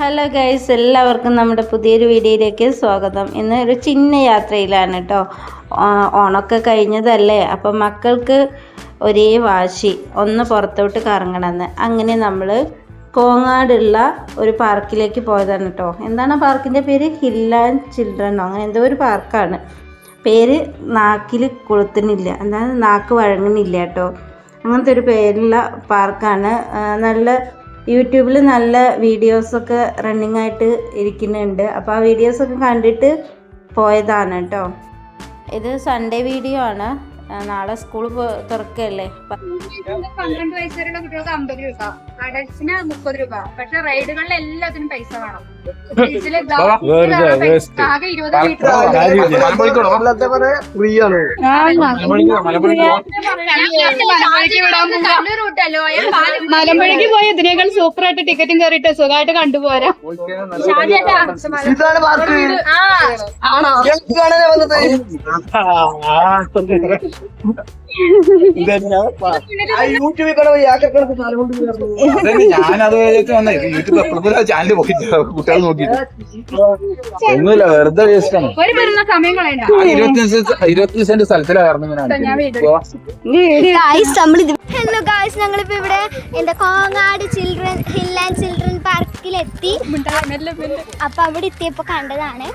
Hello guys എല്ലാവർക്കും നമ്മുടെ പുതിയൊരു വീഡിയോയിലേക്ക് സ്വാഗതം. ഇന്ന് ഒരു ചിന്ന യാത്രയിലാണ് കേട്ടോ ഓണമൊക്കെ കഴിഞ്ഞതല്ലേ? അപ്പം മക്കൾക്ക് ഒരേ വാശി. ഒന്ന് പുറത്തോട്ട് കറങ്ങണമെന്ന്. അങ്ങനെ നമ്മൾ കോങ്ങാടുള്ള ഒരു പാർക്കിലേക്ക് പോയതാണ് കേട്ടോ എന്താണ് ആ പാർക്കിന്റെ പേര്? ആൻഡ് ചിൽഡ്രനോ അങ്ങനെ എന്തോ ഒരു പാർക്കാണ്. പേര് നാക്കിൽ കൊളുത്തുന്നില്ല. എന്താണ്? നാക്ക് വഴങ്ങുന്നില്ല കേട്ടോ അങ്ങനത്തെ ഒരു പേരുള്ള പാർക്കാണ്. നല്ല യൂട്യൂബിൽ നല്ല വീഡിയോസൊക്കെ റണ്ണിങ് ആയിട്ട് ഇരിക്കുന്നുണ്ട്. അപ്പോൾ ആ വീഡിയോസൊക്കെ കണ്ടിട്ട് പോയതാണ് കേട്ടോ. ഇത് സൺഡേ വീഡിയോ ആണ്. നാളെ സ്കൂൾ തുറക്കല്ലേ? പന്ത്രണ്ട് വയസ്സുവരെയുള്ള കുട്ടികൾക്ക് അമ്പത് രൂപ. അഡൽട്സിന് മുപ്പത് രൂപ. പക്ഷെ റൈഡുകളിൽ എല്ലാത്തിനും പൈസ വേണം. ആകെ ഇരുപത് മീറ്റർ ഫ്രീ ആണ്. റൂട്ടല്ലോ മലമ്പുഴയ്ക്ക് പോയി ഇതിനേക്കാൾ സൂപ്പർ ആയിട്ട് ടിക്കറ്റും കയറിയിട്ട് സുഖമായിട്ട് കണ്ടുപോരാ. ഇതാണ് യൂട്യൂബിൽ ഞാനത് വന്ന വന്നേ യൂട്യൂബ് എപ്പോഴും ചാനൽ കുട്ടികൾ നോക്കിട്ട്. ഒന്നുമില്ല വെറുതെ വേസ്റ്റ് ആണ്. ഒരു വരുന്ന സമയം കളയണ്ട. ആ ഇരുപത്തിയഞ്ച് ഇരുപത്തി സെന്റ് സ്ഥലത്തിലായിരുന്നു ഹലോ ഗായ്സ് ഞങ്ങളിപ്പോ ഇവിടെ എന്റെ Kongad children hill and children പാർക്കിലെത്തി അപ്പൊ അവിടെ എത്തിയപ്പോ കണ്ടതാണ്.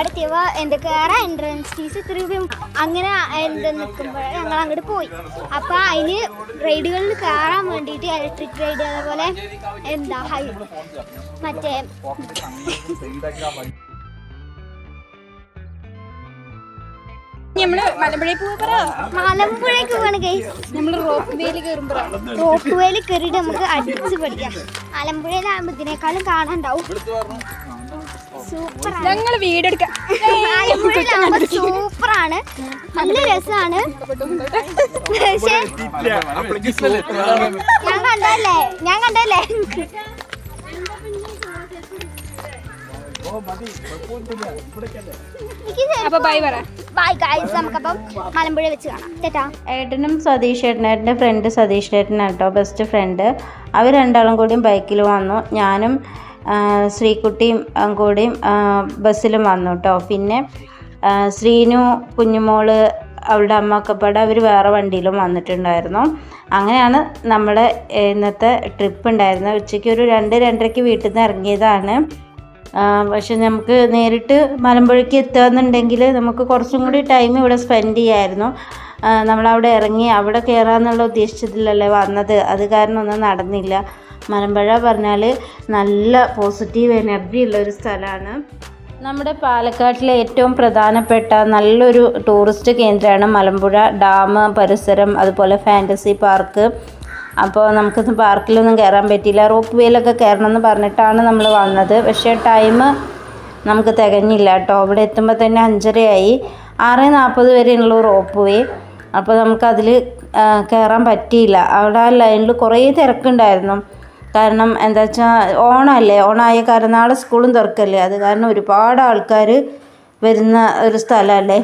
എത്തിയപ്പോ എന്താ കയറാൻ എൻട്രൻസ് ഫീസ് ഇത്ര രൂപയും അങ്ങനെ എന്താ നിൽക്കുമ്പോൾ ഞങ്ങൾ അങ്ങോട്ട് പോയി. അപ്പൊ അതിന് റൈഡുകളിൽ കയറാൻ വേണ്ടിയിട്ട് ഇലക്ട്രിക് റൈഡ് അതേപോലെ എന്താ ഹൈ മറ്റേ നമ്മൾ മലമ്പുഴയിൽ പോകാ മലമ്പുഴയ്ക്ക് പോവാണ് ഗൈസ് നമ്മൾ റോപ്പ് വേൽ കയറുമ്പോഴാണ് റോപ്പ് വേയിൽ കയറിയിട്ട് നമുക്ക് അടിച്ച് പഠിക്കാം മലമ്പുഴയിലാകുമ്പോൾ ഇതിനേക്കാളും കാണാണ്ടാവും സൂപ്പർ വീടെടുക്കാം. ആലപ്പുഴയിലാകുമ്പോൾ സൂപ്പറാണ്. നല്ല രസമാണ് ഞാൻ കണ്ടല്ലേ ഞാൻ കണ്ടല്ലേ അപ്പൊ ബൈ പറ. ബൈ ഗൈസ് നമുക്കപ്പം മലമ്പുഴ വെച്ച് കാണാം. ഏട്ടനും സതീഷ് ഏട്ടനേട്ടന്റെ ഫ്രണ്ട് സതീഷ് ഏട്ടനാട്ടോ ബെസ്റ്റ് ഫ്രണ്ട് അവർ രണ്ടാളും കൂടിയും ബൈക്കിൽ വന്നു. ഞാനും ശ്രീകുട്ടിയും കൂടിയും ബസ്സിലും വന്നു കേട്ടോ പിന്നെ ശ്രീനു കുഞ്ഞുമോൾ അവളുടെ അമ്മ ഒക്കെ പാടെ അവർ വേറെ വണ്ടിയിലും വന്നിട്ടുണ്ടായിരുന്നു. അങ്ങനെയാണ് നമ്മുടെ ഇന്നത്തെ ട്രിപ്പ് ഉണ്ടായിരുന്നത്. ഉച്ചയ്ക്ക് ഒരു രണ്ട് രണ്ടരയ്ക്ക് വീട്ടിൽ നിന്ന് ഇറങ്ങിയതാണ്. പക്ഷെ നമുക്ക് നേരിട്ട് മലമ്പുഴയ്ക്ക് എത്തുകയെന്നുണ്ടെങ്കിൽ നമുക്ക് കുറച്ചും കൂടി ടൈം ഇവിടെ സ്പെൻഡ് ചെയ്യായിരുന്നു. നമ്മളവിടെ ഇറങ്ങി അവിടെ കയറാമെന്നുള്ള ഉദ്ദേശത്തിലല്ലേ വന്നത്. അത് കാരണം ഒന്നും നടന്നില്ല. മലമ്പുഴ പറഞ്ഞാൽ നല്ല പോസിറ്റീവ് എനർജി ഉള്ള ഒരു സ്ഥലമാണ്. നമ്മുടെ പാലക്കാട്ടിലെ ഏറ്റവും പ്രധാനപ്പെട്ട നല്ലൊരു ടൂറിസ്റ്റ് കേന്ദ്രമാണ് മലമ്പുഴ ഡാം പരിസരം അതുപോലെ ഫാന്റസി പാർക്ക് അപ്പോൾ നമുക്ക് പാർക്കിലൊന്നും കയറാൻ പറ്റിയില്ല. റോപ്പ് വേയിലൊക്കെ കയറണമെന്ന് പറഞ്ഞിട്ടാണ് നമ്മൾ വന്നത്. പക്ഷേ ടൈം നമുക്ക് തികഞ്ഞില്ല കേട്ടോ. അവിടെ എത്തുമ്പോൾ തന്നെ അഞ്ചരയായി. ആറ് നാൽപ്പത് വരെയുള്ള റോപ്പ് വേ അപ്പോൾ നമുക്കതിൽ കയറാൻ പറ്റിയില്ല. അവിടെ ആ ലൈനിൽ കുറേ തിരക്കുണ്ടായിരുന്നു. കാരണം എന്താ വെച്ചാൽ ഓണമല്ലേ ഓണമായ കാരണം നാളെ സ്കൂളും തുറക്കല്ലേ? അത് കാരണം ഒരുപാട് ആൾക്കാർ വരുന്ന ഒരു സ്ഥലമല്ലേ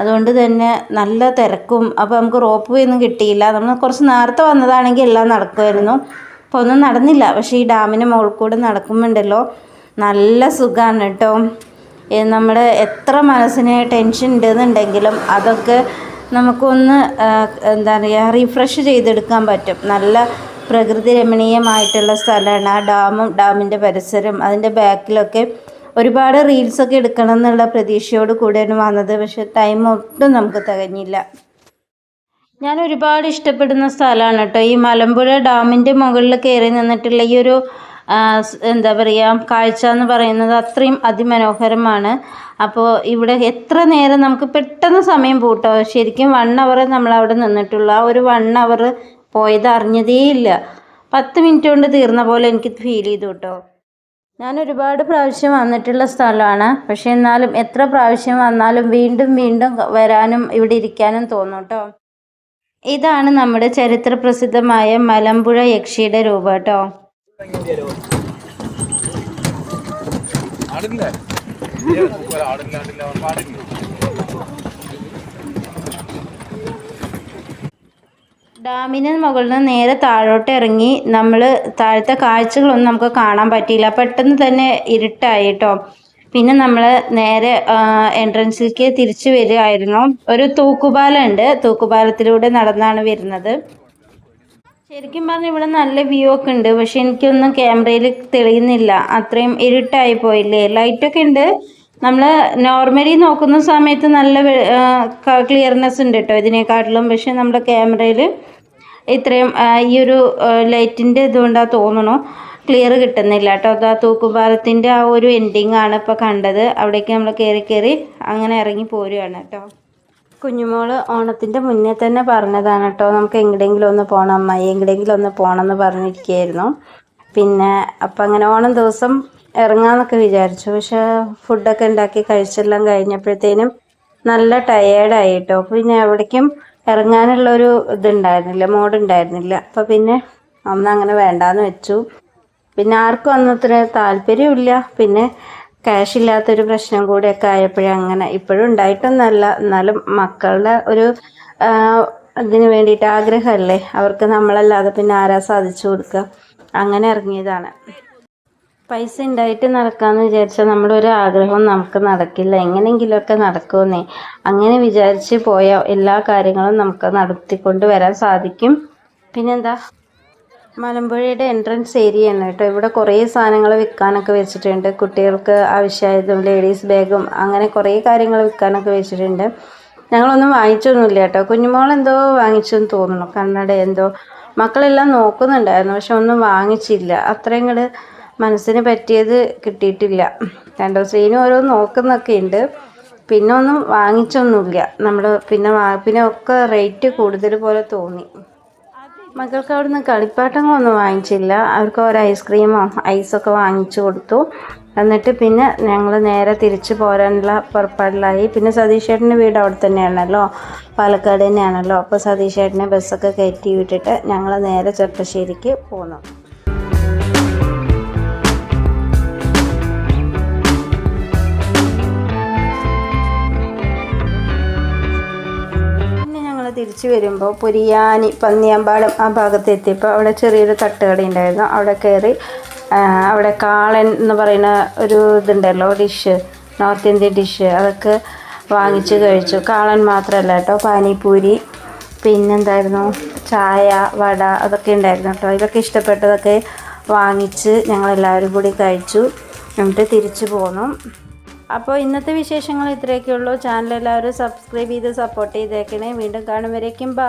അതുകൊണ്ട് തന്നെ നല്ല തിരക്കും. അപ്പോൾ നമുക്ക് റോപ്പ് വേ ഒന്നും കിട്ടിയില്ല. നമ്മൾ കുറച്ച് നേരത്തെ വന്നതാണെങ്കിൽ എല്ലാം നടക്കുമായിരുന്നു. അപ്പോൾ ഒന്നും നടന്നില്ല. പക്ഷേ ഈ ഡാമിന് മുകളിൽ കൂടെ നടക്കുമ്പോണ്ടല്ലോ നല്ല സുഖമാണ് കേട്ടോ നമ്മുടെ എത്ര മനസ്സിന് ടെൻഷൻ ഉണ്ടെന്നുണ്ടെങ്കിലും അതൊക്കെ നമുക്കൊന്ന് എന്താ പറയുക റീഫ്രഷ് ചെയ്തെടുക്കാൻ പറ്റും. നല്ല പ്രകൃതി രമണീയമായിട്ടുള്ള സ്ഥലമാണ്. ആ ഡാമും ഡാമിന്റെ പരിസരം അതിന്റെ ബാക്കിലൊക്കെ ഒരുപാട് റീൽസൊക്കെ എടുക്കണം എന്നുള്ള പ്രതീക്ഷയോട് കൂടെയാണ് വന്നത്. പക്ഷെ ടൈം ഒട്ടും നമുക്ക് തികഞ്ഞില്ല. ഞാൻ ഒരുപാട് ഇഷ്ടപ്പെടുന്ന സ്ഥലമാണ് കേട്ടോ. ഈ മലമ്പുഴ ഡാമിന്റെ മുകളിൽ കയറി നിന്നിട്ടുള്ള ഈ ഒരു എന്താ പറയുക കാഴ്ച എന്ന് പറയുന്നത് അത്രയും അതിമനോഹരമാണ്. അപ്പോൾ ഇവിടെ എത്ര നേരം നമുക്ക് പെട്ടെന്ന് സമയം പൂട്ടോ? ശരിക്കും വൺ അവർ നമ്മൾ അവിടെ നിന്നിട്ടുള്ളൂ. ആ ഒരു വൺ അവർ പോയത് അറിഞ്ഞതേയില്ല പത്ത് മിനിറ്റ് കൊണ്ട് തീർന്ന പോലെ എനിക്ക് ഫീൽ ചെയ്തു കേട്ടോ. ഞാൻ ഒരുപാട് പ്രാവശ്യം വന്നിട്ടുള്ള സ്ഥലമാണ്. പക്ഷേ എന്നാലും എത്ര പ്രാവശ്യം വന്നാലും വീണ്ടും വീണ്ടും വരാനും ഇവിടെ ഇരിക്കാനും തോന്നും കേട്ടോ. ഇതാണ് നമ്മുടെ ചരിത്ര പ്രസിദ്ധമായ മലമ്പുഴ യക്ഷിയുടെ രൂപം കേട്ടോ. ആടില്ല? ആടില്ല ആടില്ല ഡാമിന് മുകളിൽ നിന്ന് നേരെ താഴോട്ട് ഇറങ്ങി നമ്മൾ താഴത്തെ കാഴ്ചകളൊന്നും നമുക്ക് കാണാൻ പറ്റിയില്ല. പെട്ടെന്ന് തന്നെ ഇരുട്ടായി കേട്ടോ പിന്നെ നമ്മൾ നേരെ എൻട്രൻസിലേക്ക് തിരിച്ചു വരികയായിരുന്നു. ഒരു തൂക്കുപാലം ഉണ്ട് തൂക്കുപാലത്തിലൂടെ നടന്നാണ് വരുന്നത്. ശരിക്കും പറഞ്ഞാൽ ഇവിടെ നല്ല വ്യൂ ഒക്കെ ഉണ്ട്. പക്ഷെ എനിക്കൊന്നും ക്യാമറയിൽ തെളിയുന്നില്ല. അത്രയും ഇരുട്ടായി പോയില്ലേ? ലൈറ്റൊക്കെ ഉണ്ട്. നമ്മൾ നോർമലി നോക്കുന്ന സമയത്ത് നല്ല ക്ലിയർനെസ് ഉണ്ട് കേട്ടോ ഇതിനെക്കാട്ടിലും. പക്ഷേ നമ്മുടെ ക്യാമറയിൽ ഇത്രയും ഈ ഒരു ലൈറ്റിന്റെ ഇതുകൊണ്ടാ തോന്നണു. ക്ലിയർ കിട്ടുന്നില്ല കേട്ടോ അത് ആ തൂക്കുപാലത്തിന്റെ ആ ഒരു എൻഡിങ് ആണ് ഇപ്പോൾ കണ്ടത്. അവിടേക്ക് നമ്മൾ കയറി കയറി അങ്ങനെ ഇറങ്ങി പോരുകയാണ് കേട്ടോ കുഞ്ഞുമോൾ ഓണത്തിന്റെ മുന്നേ തന്നെ പറഞ്ഞതാണ് കേട്ടോ നമുക്ക് എങ്ങടെങ്കിലും ഒന്ന് പോകണം അമ്മായി എങ്ങടെങ്കിലും ഒന്ന് പോകണം എന്ന് പറഞ്ഞിരിക്കുകയായിരുന്നു. പിന്നെ അപ്പം അങ്ങനെ ഓണം ദിവസം ഇറങ്ങാമെന്നൊക്കെ വിചാരിച്ചു. പക്ഷെ ഫുഡൊക്കെ ഉണ്ടാക്കി കഴിച്ചെല്ലാം കഴിഞ്ഞപ്പോഴത്തേനും നല്ല ടയേർഡായി കേട്ടോ പിന്നെ എവിടേക്കും ഇറങ്ങാനുള്ളൊരു ഇതുണ്ടായിരുന്നില്ല മോഡുണ്ടായിരുന്നില്ല. അപ്പോൾ പിന്നെ അന്ന് അങ്ങനെ വേണ്ടാന്ന് വെച്ചു. പിന്നെ ആർക്കും അന്ന് താല്പര്യമില്ല പിന്നെ ക്യാഷ് ഇല്ലാത്തൊരു പ്രശ്നം കൂടെയൊക്കെ ആയപ്പോഴേ അങ്ങനെ ഇപ്പോഴും ഉണ്ടായിട്ടൊന്നല്ല. എന്നാലും മക്കളുടെ ഒരു ഇതിന് വേണ്ടിയിട്ട് ആഗ്രഹമല്ലേ? അവർക്ക് നമ്മളല്ലാതെ പിന്നെ ആരാ സാധിച്ചു കൊടുക്കുക? അങ്ങനെ ഇറങ്ങിയതാണ്. പൈസ ഉണ്ടായിട്ട് നടക്കാമെന്ന് വിചാരിച്ചാൽ ഒരു ആഗ്രഹവും നമുക്ക് നടക്കില്ല. എങ്ങനെയെങ്കിലുമൊക്കെ നടക്കുമെന്നേ. അങ്ങനെ വിചാരിച്ച് പോയ എല്ലാ കാര്യങ്ങളും നമുക്ക് നടത്തിക്കൊണ്ട് വരാൻ സാധിക്കും. പിന്നെന്താ? മലമ്പുഴയുടെ എൻട്രൻസ് ഏരിയ ആണ് കേട്ടോ. ഇവിടെ കുറേ സാധനങ്ങൾ വിൽക്കാനൊക്കെ വെച്ചിട്ടുണ്ട്. കുട്ടികൾക്ക് ആവശ്യമായതും ലേഡീസ് ബാഗും അങ്ങനെ കുറേ കാര്യങ്ങൾ വിൽക്കാനൊക്കെ വെച്ചിട്ടുണ്ട്. ഞങ്ങളൊന്നും വാങ്ങിച്ചൊന്നുമില്ല കേട്ടോ. കുഞ്ഞുമോൾ എന്തോ വാങ്ങിച്ചെന്ന് തോന്നുന്നു. കണ്ണട എന്തോ. മക്കളെല്ലാം നോക്കുന്നുണ്ടായിരുന്നു പക്ഷെ ഒന്നും വാങ്ങിച്ചില്ല. അത്രയും കൂടെ മനസ്സിന് പറ്റിയത് കിട്ടിയിട്ടില്ല. രണ്ടോ ശ്രീനും ഓരോ നോക്കുന്നൊക്കെ ഉണ്ട്. പിന്നെ ഒന്നും വാങ്ങിച്ചൊന്നുമില്ല. നമ്മൾ പിന്നെ പിന്നെ ഒക്കെ റേറ്റ് കൂടുതൽ പോലെ തോന്നി. മക്കൾക്ക് അവിടുന്ന് കളിപ്പാട്ടങ്ങളൊന്നും വാങ്ങിച്ചില്ല. അവർക്ക് ഒരു ഐസ്ക്രീമോ ഐസൊക്കെ വാങ്ങിച്ചു കൊടുത്തു. എന്നിട്ട് പിന്നെ ഞങ്ങൾ നേരെ തിരിച്ച് പോരാനുള്ള പുറപ്പാടിലായി. പിന്നെ സതീഷ് ചേട്ടന്റെ വീട് അവിടെ തന്നെയാണല്ലോ. പാലക്കാട് തന്നെയാണല്ലോ. അപ്പോൾ സതീഷ് ചേട്ടനെ ബസ്സൊക്കെ കയറ്റി വിട്ടിട്ട് ഞങ്ങൾ നേരെ ചെറുപ്പശ്ശേരിക്ക് പിന്നെ. തിരിച്ചു വരുമ്പോൾ പുരിയാനി പന്നിയാമ്പാടം ആ ഭാഗത്ത് എത്തിയപ്പോൾ അവിടെ ചെറിയൊരു തട്ടുകട ഉണ്ടായിരുന്നു. അവിടെ കയറി അവിടെ കാളൻ എന്ന് പറയുന്ന ഒരു ഇതുണ്ടല്ലോ ഡിഷ് നോർത്ത് ഇന്ത്യൻ ഡിഷ് അതൊക്കെ വാങ്ങിച്ച് കഴിച്ചു. കാളൻ മാത്രമല്ല കേട്ടോ പാനിപൂരി പിന്നെന്തായിരുന്നു? ചായ വട അതൊക്കെ ഉണ്ടായിരുന്നു കേട്ടോ. ഇതൊക്കെ ഇഷ്ടപ്പെട്ടതൊക്കെ വാങ്ങിച്ച് ഞങ്ങളെല്ലാവരും കൂടി കഴിച്ചു. എന്നിട്ട് തിരിച്ചു പോന്നു. അപ്പോൾ ഇന്നത്തെ വിശേഷങ്ങൾ ഇത്രയൊക്കെയുള്ളൂ. ചാനൽ എല്ലാവരും സബ്സ്ക്രൈബ് ചെയ്ത് സപ്പോർട്ട് ചെയ്തേക്കണേ. വീണ്ടും കാണും വരേക്കും. ബാ